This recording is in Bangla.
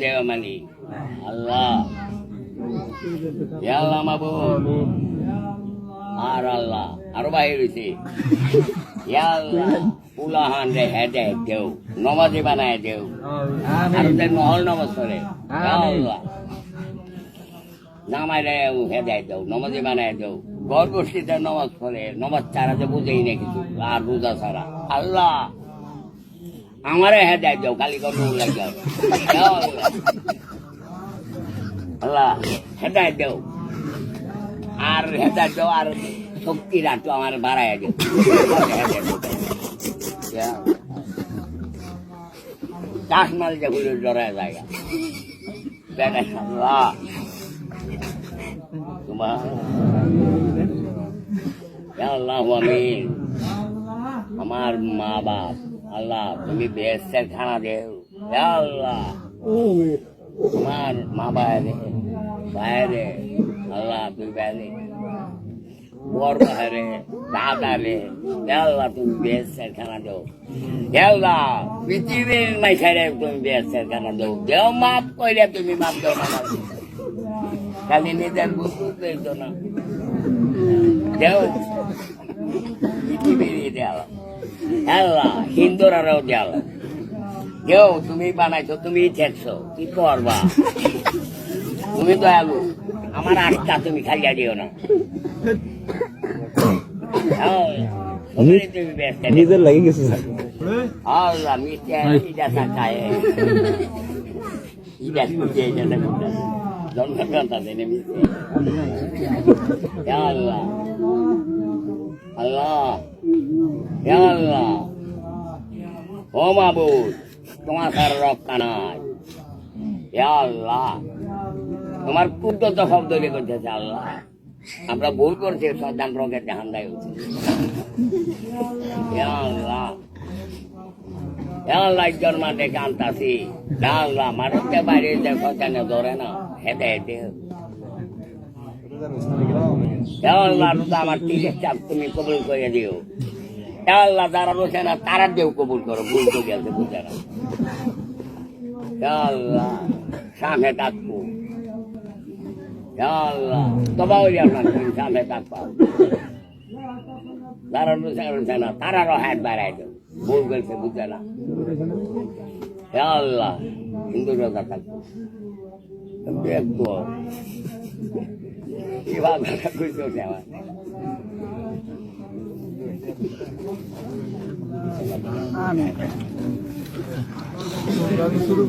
দেহ মানি আল্লাহ আল্লাহ মাবুদ আর আল্লাহ আরও বাইরে রয়েছে আল্লাহ উলাহান রে দেও নমাজি বানায় দেও আর তে নহল নমাজ করে আল্লাহ নামাই রে হেদায় দেও নমাজি বানায় দেও গোষ্ঠীতে নমাজ পড়ে নমাজ ছাড়া তো বুঝেই না কিছু আর রোজা ছাড়া আল্লাহ আমারে হেদায় দেও খালি কোনো আল্লাহ হেদায় দেও আর হেদায় দেও আর শক্তি রাখতো আমার বাড়ায় দেও চাষ মাল জড়ায় জায়গা আমার মা বাপ আল্লাহ, তুমি বেহেস্তের খানা দেও। আল্লাহ। আমার মা বাইরে বাইরে। আল্লাহ তুই বাইরে। বর বাইরে, দাদা রে আল্লাহ, তুমি বেহেস্তের খানা দেও। আল্লাহ, পৃথিবীর মাইখারে তুমি বেহেস্তের খানা দেও। দেও মাপ কইলে তুমি মাপ দেও না খালি নিজের বুঝতে না। দেও। দেওয়া আল্লাহ হিন্দুরাও দেওয়া কেউ তুমি বানাইছো তুমি ঠেকছো কি করবা? তুমি দয়ালু আমার আটটা তুমি খাইয়া দিও না। ব্যস্ত নিজের লাগে গেছে আল্লাহ মিষ্টি ইটা থাকায় ইটা খুঁজে এটা আল্লাহ। আল্লাহ। হে আল্লাহ ও মাবুদ তোমার তার রক্ষা নাই? তোমার কুদ্দত শব্দ করতেছে আল্লাহ? আমরা ভুল করছি সন্তান রোগের দেহান দেয় হচ্ছে হে আল্লাহ হে আল্লাহ মানুষকে বাইরে কেন ধরে না, হেঁটে হেঁটে। হে আল্লাহ রোজা আমার তুমি কবুল করে দিও। আল্লাহ যারা রয়েছে না তারা দেও কবুল করো, ভুল তো গেছে, বুঝে না হে আল্লাহ, সামনে থাকব। আল্লাহ তবাও আপনার তুমি সামনে থাকবা। যারা রয়েছে না, তারারও হাত বাড়াই দেও। ভুল করেছে বুঝে না। আল্লাহ, হিন্দু রোজা থাকব। দেখব কীভাবে খুশি হচ্ছে আমার শুরু